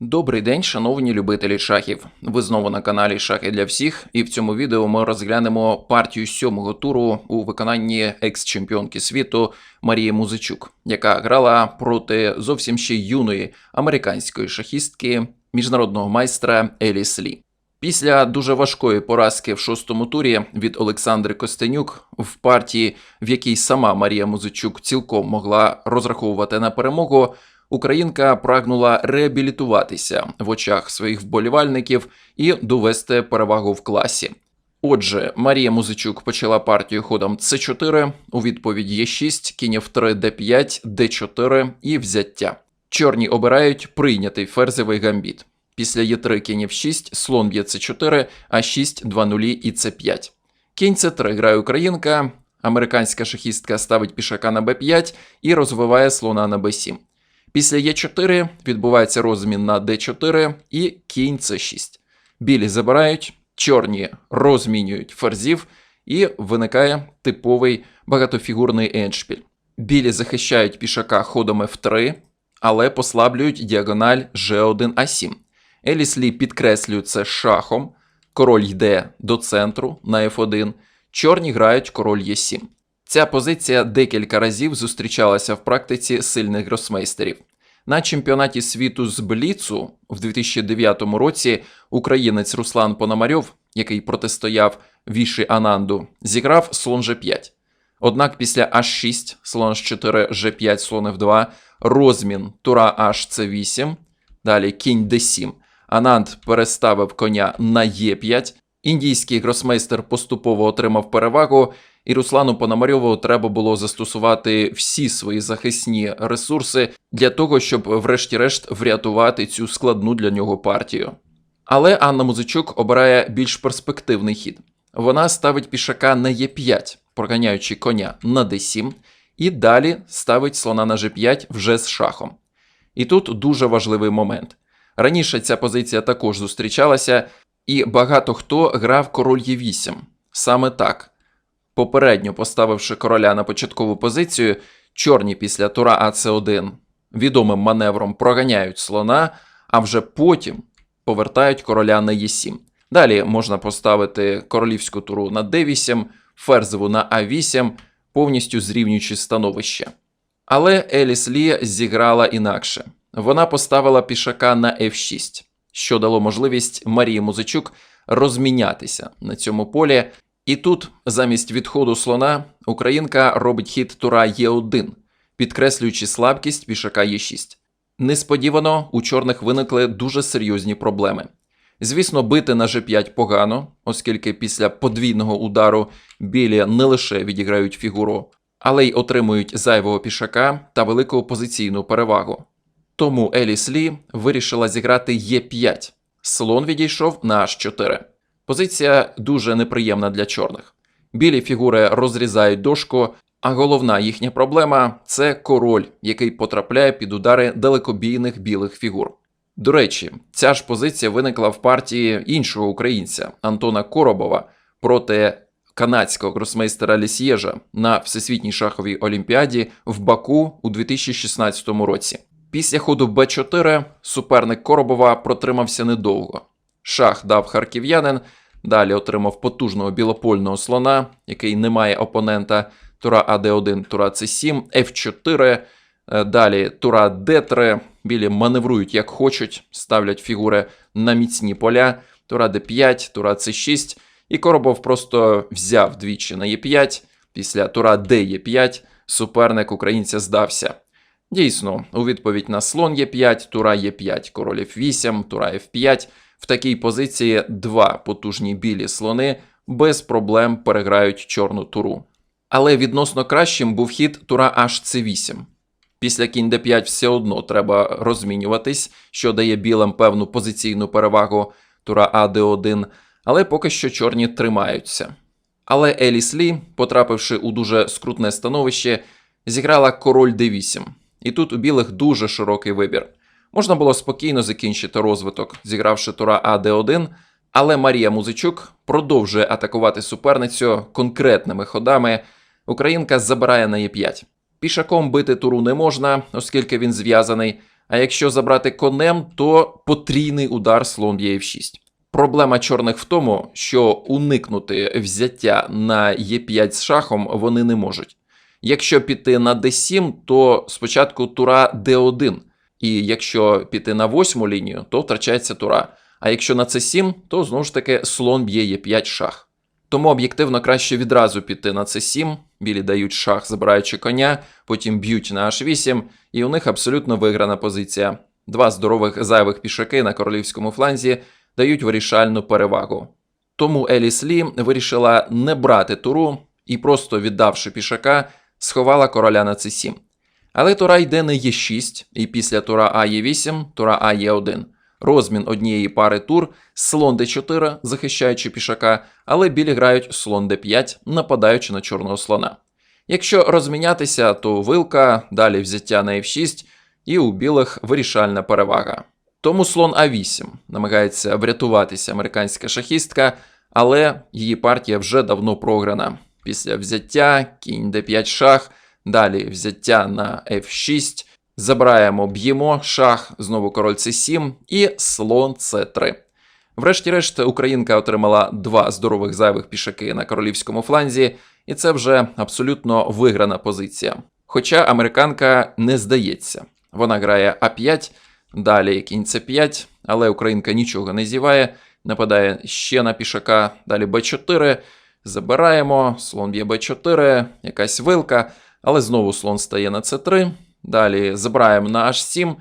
Добрий день, шановні любителі шахів. Ви знову на каналі Шахи для всіх, і в цьому відео ми розглянемо партію сьомого туру у виконанні екс-чемпіонки світу Марії Музичук, яка грала проти зовсім ще юної американської шахістки міжнародного майстра Еліс Лі. Після дуже важкої поразки в шостому турі від Олександри Костенюк в партії, в якій сама Марія Музичук цілком могла розраховувати на перемогу, Українка прагнула реабілітуватися в очах своїх вболівальників і довести перевагу в класі. Отже, Марія Музичук почала партію ходом С4, у відповідь Е6, кінь F3, Д5, Д4 і взяття. Чорні обирають прийнятий ферзевий гамбіт. Після Е3 кінь F6, слон б'є С4, А6, 2 нулі і С5. Кінь С3 грає українка, американська шахістка ставить пішака на Б5 і розвиває слона на Б7. Після Е4 відбувається розмін на Д4 і кінь С6. Білі забирають, чорні розмінюють ферзів, і виникає типовий багатофігурний еншпіль. Білі захищають пішака ходом F3, але послаблюють діагональ G1А7. Еліс Лі підкреслює це шахом, король йде до центру на F1, чорні грають король Е7. Ця позиція декілька разів зустрічалася в практиці сильних гросмейстерів. На чемпіонаті світу з Бліцу в 2009 році українець Руслан Пономарьов, який протистояв Віші Ананду, зіграв слон G5. Однак після H6, слон H4, G5, слон F2, розмін тура HC8, далі кінь D7. Ананд переставив коня на Е5. Індійський гросмейстер поступово отримав перевагу, і Руслану Пономарьову треба було застосувати всі свої захисні ресурси для того, щоб, врешті-решт, врятувати цю складну для нього партію. Але Анна Музичук обирає більш перспективний хід. Вона ставить пішака на Е5, проганяючи коня на d7, і далі ставить слона на G5 вже з шахом. І тут дуже важливий момент. Раніше ця позиція також зустрічалася, і багато хто грав король Е8. Саме так. Попередньо поставивши короля на початкову позицію, чорні після тура АЦ1 відомим маневром проганяють слона, а вже потім повертають короля на Е7. Далі можна поставити королівську туру на d8, ферзеву на А8, повністю зрівнюючи становище. Але Еліс Лі зіграла інакше. Вона поставила пішака на F6, що дало можливість Марії Музичук розмінятися на цьому полі. І тут, замість відходу слона, українка робить хід тура Е1, підкреслюючи слабкість пішака Е6. Несподівано у чорних виникли дуже серйозні проблеми. Звісно, бити на G5 погано, оскільки після подвійного удару білі не лише відіграють фігуру, але й отримують зайвого пішака та велику позиційну перевагу. Тому Еліс Лі вирішила зіграти Е5. Слон відійшов на H4. Позиція дуже неприємна для чорних. Білі фігури розрізають дошку, а головна їхня проблема це король, який потрапляє під удари далекобійних білих фігур. До речі, ця ж позиція виникла в партії іншого українця Антона Коробова проти канадського гросмейстера Лісьєжа на Всесвітній шаховій олімпіаді в Баку у 2016 році. Після ходу Б4 суперник Коробова протримався недовго. Шах дав харків'янин, далі отримав потужного білопольного слона, який не має опонента. Тура АД1, тура С7, Ф4, е, далі тура Д3. Білі маневрують як хочуть, ставлять фігури на міцні поля. Тура Д5, тура С6. І Коробов просто взяв двічі на Е5. Після тура Д Е5 суперник українця здався. Дійсно, у відповідь на слон Е5, тура Е5, король F8, тура F5. В такій позиції два потужні білі слони без проблем переграють чорну туру. Але відносно кращим був хід тура HC8. Після кінь d5 все одно треба розмінюватись, що дає білим певну позиційну перевагу тура AD1, але поки що чорні тримаються. Але Еліс Лі, потрапивши у дуже скрутне становище, зіграла король d8. І тут у білих дуже широкий вибір. Можна було спокійно закінчити розвиток, зігравши тура АД1, але Марія Музичук продовжує атакувати суперницю конкретними ходами. Українка забирає на Е5. Пішаком бити туру не можна, оскільки він зв'язаний, А якщо забрати конем, то потрійний удар слон б'є f6. Проблема чорних в тому, що уникнути взяття на Е5 з шахом вони не можуть. Якщо піти на d7, то спочатку тура d1. І якщо піти на восьму лінію, то втрачається тура. А якщо на c7, то знову ж таки слон б'є Е5 шах. Тому об'єктивно краще відразу піти на c7, білі дають шах, забираючи коня, потім б'ють на h8, і у них абсолютно виграна позиція. Два здорових зайвих пішаки на королівському фланзі дають вирішальну перевагу. Тому Еліс Лі вирішила не брати туру і, просто віддавши пішака, сховала короля на c7. Але тура йде на Е6, і після тура А Е8, тура А Е1. Розмін однієї пари тур, слон d4, захищаючи пішака, але білі грають слон d5, нападаючи на чорного слона. Якщо розмінятися, то вилка, далі взяття на f6, і у білих вирішальна перевага. Тому слон А8 намагається врятуватися американська шахістка, але її партія вже давно програна. Після взяття, кінь d5 шах, далі взяття на f6, забираємо, б'ємо шах, знову король c7 і слон c3. Врешті-решт, українка отримала два здорових зайвих пішаки на королівському фланзі, і це вже абсолютно виграна позиція. Хоча американка не здається. Вона грає А5, далі кінь С5, але українка нічого не зіває, нападає ще на пішака, далі Б4, забираємо, слон б'є Б4, якась вилка, але знову слон стає на С3, далі забираємо на H7,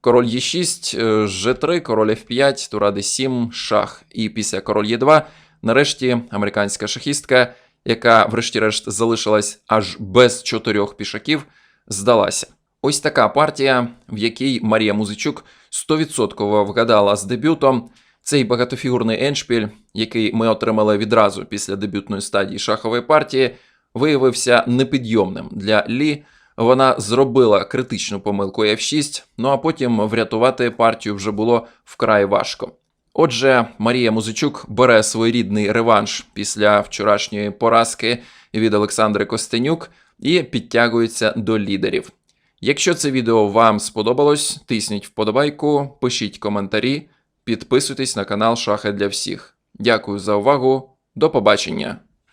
король Е6, е, Ж3, король F5, тура Д7, шах. І після король Е2, нарешті американська шахістка, яка врешті-решт залишилась аж без чотирьох пішаків, здалася. Ось така партія, в якій Марія Музичук 100% вгадала з дебютом. Цей багатофігурний еншпіль, який ми отримали відразу після дебютної стадії шахової партії, виявився непідйомним для Лі. Вона зробила критичну помилку F6, ну а потім врятувати партію вже було вкрай важко. Отже, Марія Музичук бере своєрідний реванш після вчорашньої поразки від Олександри Костенюк і підтягується до лідерів. Якщо це відео вам сподобалось, тисніть вподобайку, пишіть коментарі, підписуйтесь на канал Шахи для всіх. Дякую за увагу, до побачення!